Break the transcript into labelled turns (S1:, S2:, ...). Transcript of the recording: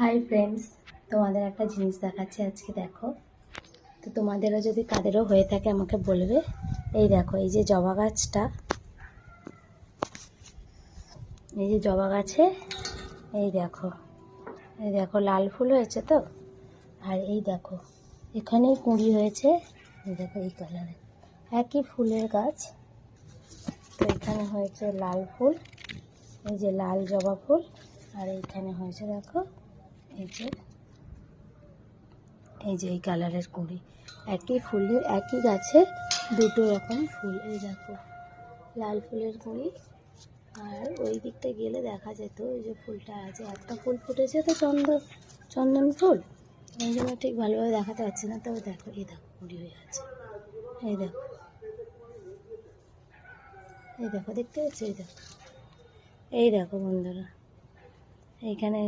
S1: Hi friends তোমাদের একটা জিনিস দেখাচ্ছি আজকে, দেখো। তো তোমাদেরও যদি কাদেরও হয়ে থাকে, আমাকে বলবে। এই দেখো, এই যে জবা গাছটা। এই যে জবা গাছে, এই দেখো। এই দেখো, লাল ফুল হয়েছে তো? আর এই দেখো, এখানেই কুঁড়ি হয়েছে। এই দেখো, এই কালারে। একই ফুলের গাছ। তো এখানে হয়েছে লাল ফুল, এই যে লাল জবা ফুল, আর এইখানে হয়েছে, দেখো। এই যে এই যে এই কালারের কুঁড়ি। একই ফুলের, একই গাছে দুটো রকম ফুল। এই দেখো, লাল ফুলের কুঁড়ি। আর ওই দিকটা গেলে দেখা যেত ওই যে ফুলটা আছে। একটা ফুল ফুটেছে তো চন্দন চন্দন ফুল। এই জন্য ঠিক ভালোভাবে দেখাতে পারছি না। তবে দেখো, এই দেখো কুঁড়ি হয়ে আছে। এই দেখো এই দেখো, দেখতে পাচ্ছি? এই দেখো এই দেখো বন্ধুরা। এইখানে